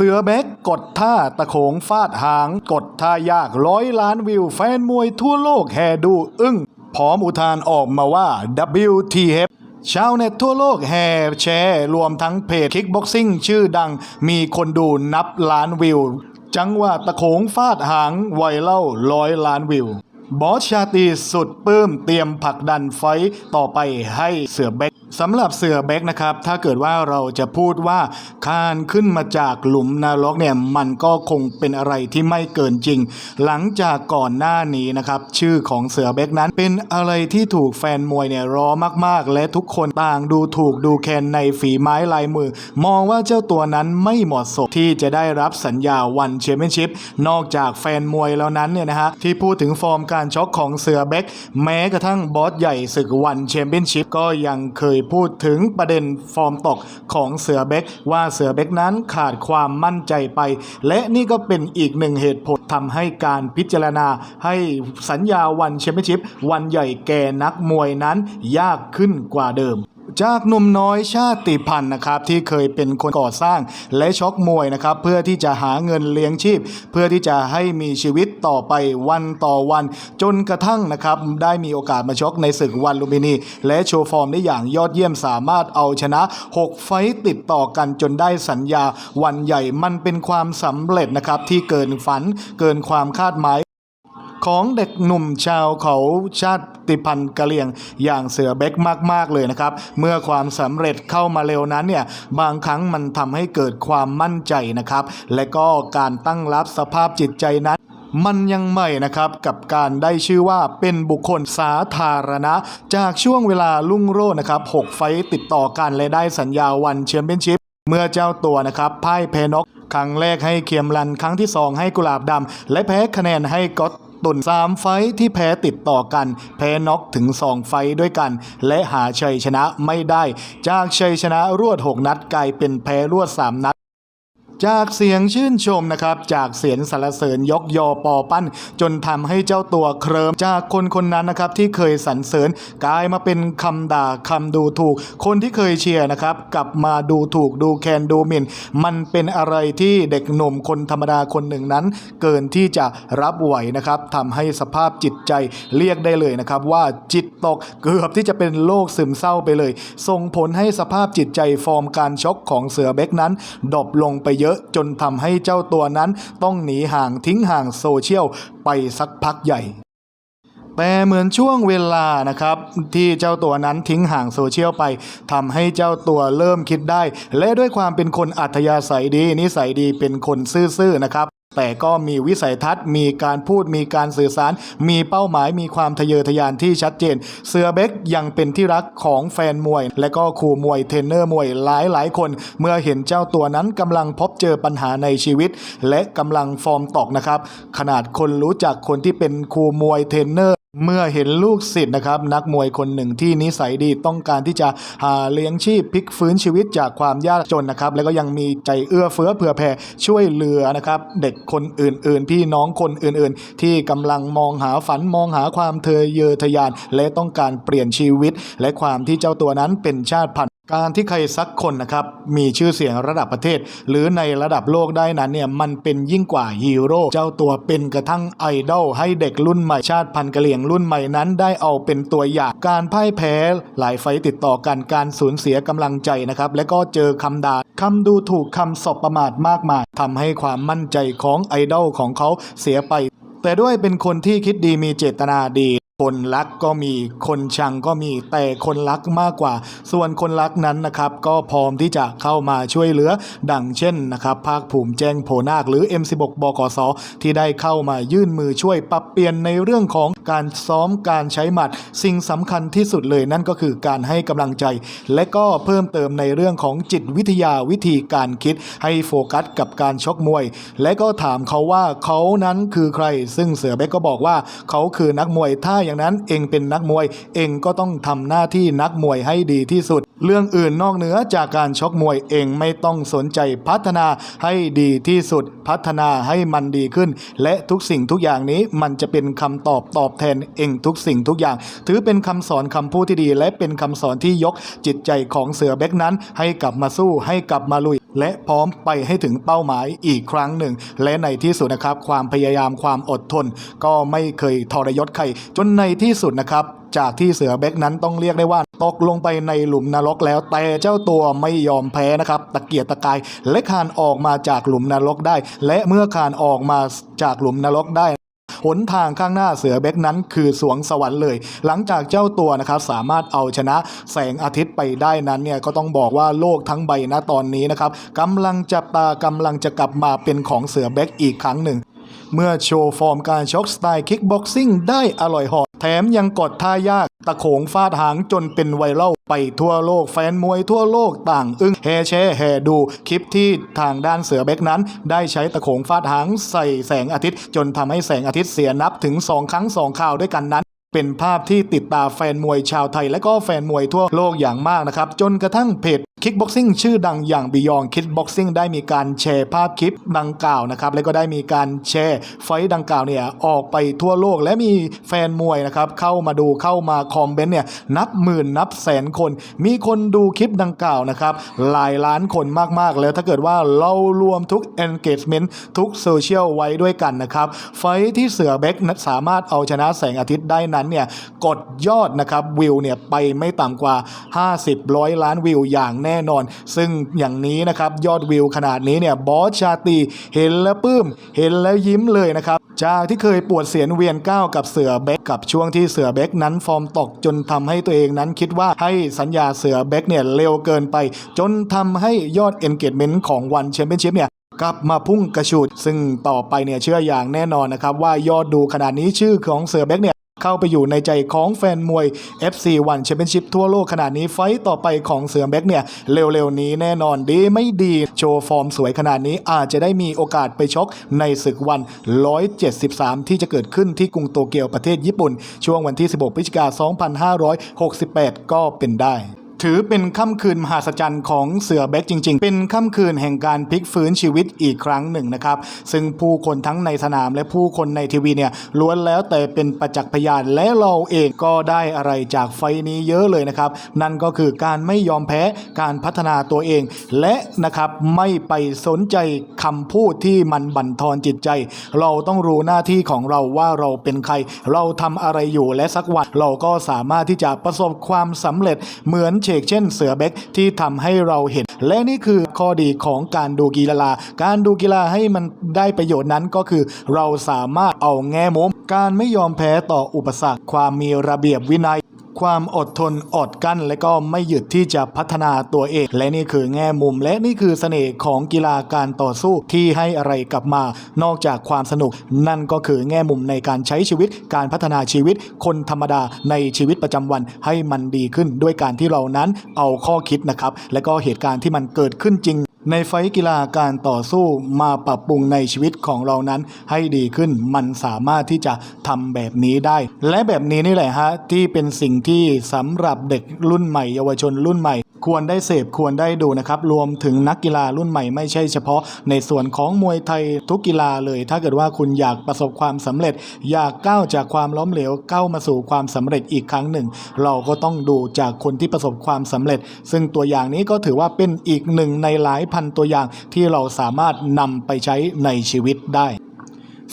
เสือเบกกดท่าตะโขงฟาดหาง กดท่ายากร้อยล้านวิวแฟนมวยทั่วโลกแห่ดูอึ้งพร้อมอุทานออกมาว่า WTF ชาวเน็ตทั่วโลกแห่แชร์ รวมทั้งเพจคิกบ็อกซิ่งชื่อดังมีคนดูนับล้านวิว จังหวะตะโขงฟาดหางไวเล่าร้อยล้านวิว บอสชาตีสุดปลื้มเตรียมผลักดันไฟต่อไปให้เสือเบกสำหรับเสือเบกนะครับ ถ้าเกิดว่าเราจะพูดว่าคานขึ้นมาจากหลุมนรกเนี่ยมันก็คงเป็นอะไรที่ไม่เกินจริง หลังจากก่อนหน้านี้นะครับชื่อของเสือเบกนั้นเป็นอะไรที่ถูกแฟนมวยเนี่ยรอมากๆ และทุกคนต่างดูถูกดูแคลนในฝีไม้ลายมือ มองว่าเจ้าตัวนั้นไม่เหมาะสมที่จะได้รับสัญญาวันแชมเปี้ยนชิพนอกจากแฟนมวยแล้วนั้นเนี่ยนะฮะที่พูดถึงฟอร์มการการชกของเสือเบกแม้กระทั่งบอสใหญ่ศึกวันแชมเปี้ยนชิพก็ยังเคยพูดถึงประเด็นฟอร์มตกของเสือเบกว่าเสือเบกนั้นขาดความมั่นใจไป และนี่ก็เป็นอีกหนึ่งเหตุผลทำให้การพิจารณาให้สัญญาวันแชมเปี้ยนชิพวันใหญ่แก่นักมวยนั้นยากขึ้นกว่าเดิม จากหนุ่มน้อยชาติพันธุ์นะครับที่เคยเป็นคนก่อสร้างและช็อกมวยนะครับเพื่อที่จะหาเงินเลี้ยงชีพ เพื่อที่จะให้มีชีวิตต่อไปวันต่อวัน จนกระทั่งนะครับได้มีโอกาสมาชกในศึกวันลุมพินี และโชว์ฟอร์มได้อย่างยอดเยี่ยมสามารถเอาชนะ 6 ไฟต์ติดต่อกันจนได้สัญญาวันใหญ่มันเป็นความสำเร็จนะครับที่เกินฝันเกินความคาดหมาย ของเด็กหนุ่มชาวเขาชาติพันธุ์กะเหรี่ยงอย่างเสือเบกมาก ๆ เลยนะครับ เมื่อความสำเร็จเข้ามาเร็วนั้นเนี่ยบางครั้งมันทำให้เกิดความมั่นใจนะครับ และก็การตั้งรับสภาพจิตใจนั้นมันยังใหม่นะครับกับการได้ชื่อว่าเป็นบุคคลสาธารณะ จากช่วงเวลาลุ่งโรจน์นะครับ 6 ไฟต์ติดต่อกันและได้สัญญาวันแชมเปี้ยนชิพเมื่อเจ้าตัวนะครับพ่ายแพ้น็อกครั้งแรกให้เคียมรันครั้งที่ 2 ให้กุหลาบดำและแพ้คะแนนให้ก็อต ตุน3 ไฟที่แพ้ติดต่อกัน แพ้น็อกถึง 2 ไฟด้วยกัน และหาชัยชนะไม่ได้ จากชัยชนะรวด 6 นัดกลายเป็นแพ้รวด 3 นัด จากเสียงชื่นชมนะครับ จากเสียงสรรเสริญยกยอปอปั้น จนทำให้เจ้าตัวเคลิมจากคนคนนั้นนะครับที่เคยสรรเสริญกลายมาเป็นคำด่าคำดูถูก คนที่เคยเชียร์นะครับ กลับมาดูถูกดูแคลนดูหมิ่น มันเป็นอะไรที่เด็กหนุ่มคนธรรมดาคนหนึ่งนั้น เกินที่จะรับไหวนะครับทำให้สภาพจิตใจเรียกได้เลยนะครับ ว่าจิตตกเกือบที่จะเป็นโรคซึมเศร้าไปเลย ส่งผลให้สภาพจิตใจฟอร์มการช็อกของเสือเบกนั้นดรอปลงไปเยอะจนทำให้เจ้าตัวนั้นต้องหนีห่างทิ้งห่างโซเชียลไปสักพักใหญ่แต่เหมือนช่วงเวลานะครับที่เจ้าตัวนั้นทิ้งห่างโซเชียลไปทำให้เจ้าตัวเริ่มคิดได้ และด้วยความเป็นคนอัธยาศัยดีนิสัยดีเป็นคนซื่อๆนะครับ แต่ก็มีวิสัยทัศน์ มีการพูดมีการสื่อสาร มีเป้าหมายมีความทะเยอทะยานที่ชัดเจน เสือเบกยังเป็นที่รักของแฟนมวย และก็ครูมวยเทรนเนอร์มวยหลายหลายคน เมื่อเห็นเจ้าตัวนั้นกำลังพบเจอปัญหาในชีวิต และกำลังฟอร์มตกนะครับ ขนาดคนรู้จักคนที่เป็นครูมวยเทรนเนอร์ เมื่อเห็นลูกศิษย์นะครับนักมวยคนหนึ่งที่นิสัยดีต้องการที่จะหาเลี้ยงชีพพลิกฟื้นชีวิตจากความยากจนนะครับ แล้วก็ยังมีใจเอื้อเฟื้อเผื่อแผ่ช่วยเหลือนะครับเด็กคนอื่นๆ พี่น้องคนอื่นๆ ที่กำลังมองหาฝันมองหาความเทยเยอทะยาน และต้องการเปลี่ยนชีวิต และความที่เจ้าตัวนั้นเป็นชาติพันธุ์ การที่ใครสักคนนะครับมีชื่อเสียงระดับประเทศ หรือในระดับโลกได้นั้นเนี่ยมันเป็นยิ่งกว่าฮีโร่เจ้าตัวเป็นกระทั่งไอดอลให้เด็กรุ่นใหม่ชาติพันธุ์กะเหรี่ยงรุ่นใหม่นั้นได้เอาเป็นตัวอย่างการพ่ายแพ้หลายไฟติดต่อกันการสูญเสียกำลังใจนะครับและก็เจอคำด่าคำดูถูกคำสบประมาทมากมายทำให้ความมั่นใจของไอดอลของเขาเสียไป แต่ด้วยเป็นคนที่คิดดีมีเจตนาดี คนรักก็มีคนชังก็มีแต่คนรักมากกว่า ส่วนคนรักนั้นนะครับ ก็พร้อมที่จะเข้ามาช่วยเหลือ ดังเช่นนะครับ ภาคภูมิแจ้งโพนาคหรือ M16 บกสที่ได้เข้ามายื่นมือช่วยปรับเปลี่ยนในเรื่องของการซ้อมการใช้หมัด สิ่งสำคัญที่สุดเลยนั่นก็คือการให้กำลังใจ และก็เพิ่มเติมในเรื่องของจิตวิทยาวิธีการคิด ให้โฟกัสกับการชกมวย และก็ถามเขาว่าเขานั้นคือใคร ซึ่งเสือเบกก็บอกว่าเขาคือนักมวยถ้าอย่างนั้นเองเป็นนักมวย เองก็ต้องทำหน้าที่นักมวยให้ดีที่สุด เรื่องอื่นนอกเหนือจากการชกมวยเองไม่ต้องสนใจพัฒนาให้ดีที่สุด พัฒนาให้มันดีขึ้น และทุกสิ่งทุกอย่างนี้มันจะเป็นคำตอบตอบแทนเองทุกสิ่งทุกอย่าง ถือเป็นคำสอนคำพูดที่ดี และเป็นคำสอนที่ยกจิตใจของเสือเบกนั้น ให้กลับมาสู้ให้กลับมาลุย และพร้อมไปให้ถึงเป้าหมายอีกครั้งหนึ่ง และในที่สุดนะครับ ความพยายามความอดทน ก็ไม่เคยทรยศใคร จนในที่สุดนะครับจากที่เสือเบ็กนั้นต้องเรียกได้ว่า ตกลงไปในหลุมนรกแล้ว แต่เจ้าตัวไม่ยอมแพ้นะครับ ตะเกียกตะกาย และคานออกมาจากหลุมนรกได้ และเมื่อคานออกมาจากหลุมนรกได้ หนทางข้างหน้าเสือเบ็กนั้นคือสวงสวรรค์เลย หลังจากเจ้าตัวนะครับสามารถเอาชนะแสงอาทิตย์ไปได้นั้นเนี่ยก็ต้องบอกว่าโลกทั้งใบณตอนนี้นะครับกำลังจับตากำลังจะกลับมาเป็นของเสือเบ็กอีกครั้งหนึ่ง เมื่อโชว์ฟอร์มการชกสไตล์คิกบ็อกซิ่งได้อร่อยหอ แถมยังกดท่ายากตะโขงฟาดหางจนเป็นไวรัลไปทั่วโลกแฟนมวยทั่วโลกต่าง อึ้งแฮแชร์แฮดู คลิปที่ทางด้านเสือเบกนั้น ได้ใช้ตะโขงฟาดหางใส่แสงอาทิตย์ จนทำให้แสงอาทิตย์เสียนับถึง 2 ครั้ง 2 ข่าวด้วยกันนั้นเป็นภาพที่ติดตาแฟนมวยชาวไทยและก็แฟนมวยทั่วโลกอย่างมากนะครับ จนกระทั่งเพจ คิกบ็อกซิ่งชื่อดังอย่าง Beyond Kickboxing ได้มีการแชร์ภาพคลิปดังกล่าวนะครับและก็ได้มีการแชร์ไฟดังกล่าวเนี่ยออกไปทั่วโลกและมีแฟนมวยนะครับเข้ามาดูเข้ามาคอมเมนต์เนี่ยนับหมื่นนับแสนคน มีคนดูคลิปดังกล่าวนะครับหลายล้านคนมากๆ แล้วถ้าเกิดว่าเรารวมทุก engagement ทุกโซเชียลไว้ด้วยกันนะครับไฟที่เสือเบ็กนั้นสามารถเอาชนะแสงอาทิตย์ได้นั้นเนี่ยกดยอดนะครับวิวเนี่ยไปไม่ต่ำกว่า 50ร้อยล้านวิวอย่างแน่แน่นอน ซึ่งอย่างนี้นะครับยอดวิวขนาดนี้เนี่ยบอสชาตีเห็นแล้วปลื้ม เห็นแล้วยิ้มเลยนะครับจากที่เคยปวดเสียนเวียนก้าวกับเสือเบ็กกับช่วงที่เสือเบ็กนั้นฟอร์มตกจนทำให้ตัวเองนั้นคิดว่าให้สัญญาเสือเบ็กเนี่ยเร็วเกินไป จนทำให้ยอด engagement ของวันแชมเปี้ยนชิพเนี่ยกลับมาพุ่งกระฉูดซึ่งต่อไปเนี่ยเชื่ออย่างแน่นอนนะครับว่ายอดดูขนาดนี้ชื่อของเสือแบ็กเนี่ย เข้าไปอยู่ในใจของแฟนมวย FC วันแชมเปี้ยนชิพทั่วโลกขนาดนี้ไฟต์ต่อไปของเสือแบ็กเนี่ย เร็วๆ นี้แน่นอนดีไม่ดี โชว์ฟอร์มสวยขนาดนี้อาจจะได้มีโอกาสไปชกในศึกวัน 173 ที่จะเกิดขึ้นที่กรุงโตเกียวประเทศญี่ปุ่น ช่วงวันที่ 16 พฤศจิกายน 2568 ก็เป็นได้ ถือเป็นค่ำคืนมหัศจรรย์ของเสือเบ็กจริง ๆ เป็นค่ำคืนแห่งการพลิกฟื้นชีวิตอีกครั้งหนึ่งนะครับ ซึ่งผู้คนทั้งในสนามและผู้คนในทีวีเนี่ยล้วนแล้วแต่เป็นประจักษ์พยานและเราเองก็ได้อะไรจากไฟนี้เยอะเลยนะครับ นั่นก็คือการไม่ยอมแพ้การพัฒนาตัวเอง และนะครับไม่ไปสนใจคำพูดที่มันบั่นทอนจิตใจ เราต้องรู้หน้าที่ของเราว่าเราเป็นใคร เราทำอะไรอยู่และสักวันเราก็สามารถที่จะประสบความสำเร็จเหมือนเชกเช่นเสือเบ็กที่ทำให้เราเห็น และนี่คือข้อดีของการดูกีฬา การดูกีฬาให้มันได้ประโยชน์นั้นก็คือ เราสามารถเอาแง่มุม การไม่ยอมแพ้ต่ออุปสรรค ความมีระเบียบวินัย ความอดทนอดกั้น และก็ไม่หยุดที่จะพัฒนาตัวเอง และนี่คือแง่มุม และนี่คือเสน่ห์ของกีฬาการต่อสู้ที่ให้อะไรกลับมา นอกจากความสนุก นั่นก็คือแง่มุมในการใช้ชีวิต การพัฒนาชีวิต คนธรรมดาในชีวิตประจำวันให้มันดีขึ้นด้วยการที่เรานั้นเอาข้อคิดนะครับและก็เหตุการณ์ที่มันเกิดขึ้นจริง ในไฟกีฬาการต่อสู้มาปรับปรุงในชีวิตของเรานั้นให้ดีขึ้นมันสามารถที่จะทำแบบนี้ได้ และแบบนี้นี่แหละฮะที่เป็นสิ่งที่สำหรับเด็กรุ่นใหม่ เยาวชนรุ่นใหม่ ควรได้เสพควรได้ดูนะครับรวมถึงนักกีฬารุ่นใหม่ไม่ใช่เฉพาะ ในส่วนของมวยไทยทุกกีฬาเลย ถ้าเกิดว่าคุณอยากประสบความสำเร็จ อยากก้าวจากความล้มเหลวก้าวมาสู่ความสำเร็จอีกครั้งหนึ่ง เราก็ต้องดูจากคนที่ประสบความสำเร็จ ซึ่งตัวอย่างนี้ก็ถือว่าเป็นอีกหนึ่งในหลายพันตัวอย่างที่เราสามารถนำไปใช้ในชีวิตได้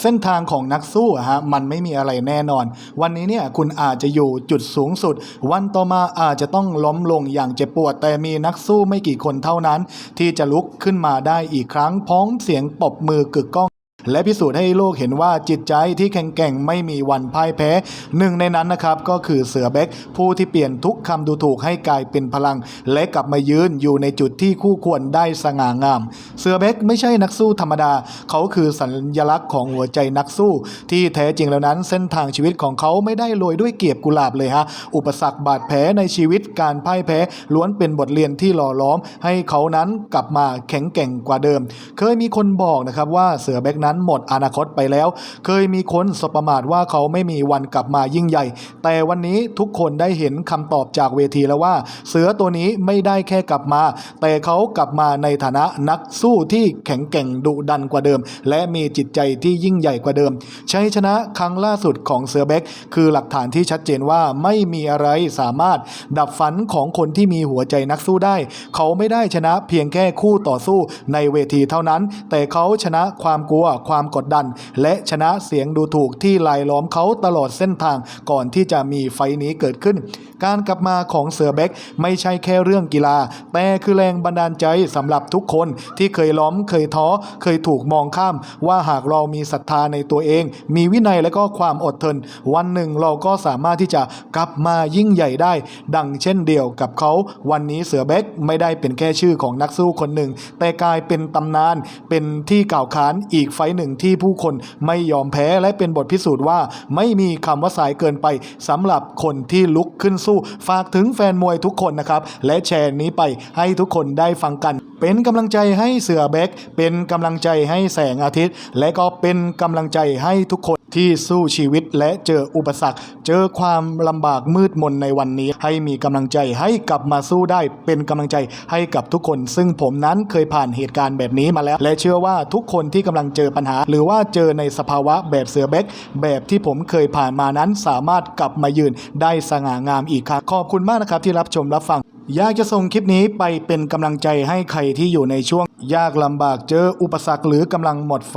เส้นทางของนักสู้อะฮะมันไม่มีอะไรแน่นอน วันนี้เนี่ยคุณอาจจะอยู่จุดสูงสุด วันต่อมาอาจจะต้องล้มลงอย่างเจ็บปวด แต่มีนักสู้ไม่กี่คนเท่านั้น ที่จะลุกขึ้นมาได้อีกครั้ง พร้อมเสียงปรบมือกึกก้อง และพิสูจน์ให้โลกเห็นว่าจิตใจที่แข็งแกร่งไม่มีวันพ่ายแพ้หนึ่งในนั้นนะครับก็คือเสือเบ็กผู้ที่เปลี่ยนทุกคำดูถูกให้กลายเป็นพลัง และกลับมายืนอยู่ในจุดที่คู่ควรได้สง่างาม เสือเบ็กไม่ใช่นักสู้ธรรมดา เขาคือสัญลักษณ์ของหัวใจนักสู้ ที่แท้จริงแล้วนั้นเส้นทางชีวิตของเขาไม่ได้โรยด้วยเกียบกุหลาบเลยฮะอุปสรรคบาดแผลในชีวิตการพ่ายแพ้ล้วนเป็นบทเรียนที่หล่อล้อม ให้เขานั้นกลับมาแข็งแกร่งกว่าเดิม เคยมีคนบอกนะครับว่าเสือเบ็กนั้นนั้นหมดอนาคตไปแล้ว เคยมีคนสบประมาทว่าเขาไม่มีวันกลับมายิ่งใหญ่ แต่วันนี้ทุกคนได้เห็นคำตอบจากเวทีแล้วว่า เสือตัวนี้ไม่ได้แค่กลับมา แต่เขากลับมาในฐานะนักสู้ที่แข็งแกร่งดุดันกว่าเดิม และมีจิตใจที่ยิ่งใหญ่กว่าเดิมชัยชนะครั้งล่าสุดของเสือเบ็กคือหลักฐานที่ชัดเจนว่าไม่มีอะไรสามารถดับฝันของคนที่มีหัวใจนักสู้ได้ เขาไม่ได้ชนะเพียงแค่คู่ต่อสู้ในเวทีเท่านั้น แต่เขาชนะความกลัวความกดดัน และชนะเสียงดูถูกที่ลายล้อมเขาตลอดเส้นทางก่อนที่จะมีไฟนี้เกิดขึ้น การกลับมาของเสือเบ็กไม่ใช่แค่เรื่องกีฬา แต่คือแรงบันดาลใจสำหรับทุกคนที่เคยล้อมเคยท้อ เคยถูกมองข้าม ว่าหากเรามีศรัทธาในตัวเอง มีวินัยและก็ความอดทน วันหนึ่งเราก็สามารถที่จะกลับมายิ่งใหญ่ได้ ดังเช่นเดียวกับเขาวันนี้เสือเบ็กไม่ได้เป็นแค่ชื่อของนักสู้คนหนึ่ง แต่กลายเป็นตำนานเป็นที่กล่าวขานอีกไฟหนึ่งที่ผู้คนไม่ยอมแพ้และเป็นบทพิสูจน์ว่า ไม่มีคำว่าสายเกินไปสำหรับคนที่ลุกขึ้นสู้ ฝากถึงแฟนมวยทุกคนนะครับ และแชร์นี้ไปให้ทุกคนได้ฟังกัน เป็นกำลังใจให้เสือแบ็กเป็นกำลังใจให้แสงอาทิตย์ และก็เป็นกำลังใจให้ทุกคน ที่สู้ชีวิตและเจออุปสรรค เจอความลำบากมืดมนในวันนี้ ให้มีกำลังใจให้กลับมาสู้ได้เป็นกำลังใจให้กับทุกคน ซึ่งผมนั้นเคยผ่านเหตุการณ์แบบนี้มาแล้ว และเชื่อว่าทุกคนที่กำลังเจอปัญหา หรือว่าเจอในสภาวะแบบเสือเบกแบบที่ผมเคยผ่านมานั้นสามารถกลับมายืนได้สง่างามอีกครั้งขอบคุณมากนะครับที่รับชมรับฟังอยากจะส่งคลิปนี้ไปเป็นกำลังใจให้ใครที่อยู่ในช่วง ยากลำบากเจออุปสรรคหรือกำลังหมดไฟ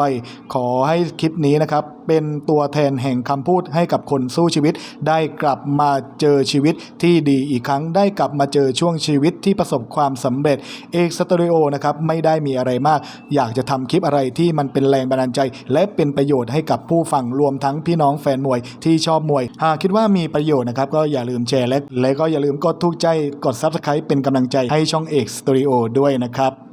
ขอให้คลิปนี้นะครับ เป็นตัวแทนแห่งคำพูดให้กับคนสู้ชีวิต ได้กลับมาเจอชีวิตที่ดีอีกครั้งได้กลับมาเจอช่วงชีวิตที่ประสบความสำเร็จเอกสตูดิโอนะครับไม่ได้มีอะไรมาก อยากจะทำคลิปอะไรที่มันเป็นแรงบันดาลใจ และเป็นประโยชน์ให้กับผู้ฟังรวมทั้งพี่น้องแฟนมวยที่ชอบมวย หากคิดว่ามีประโยชน์นะครับก็อย่าลืมแชร์และและก็อย่าลืมกดถูกใจกด Subscribe เป็นกำลังใจให้ช่องเอกสตูดิโอด้วยนะครับ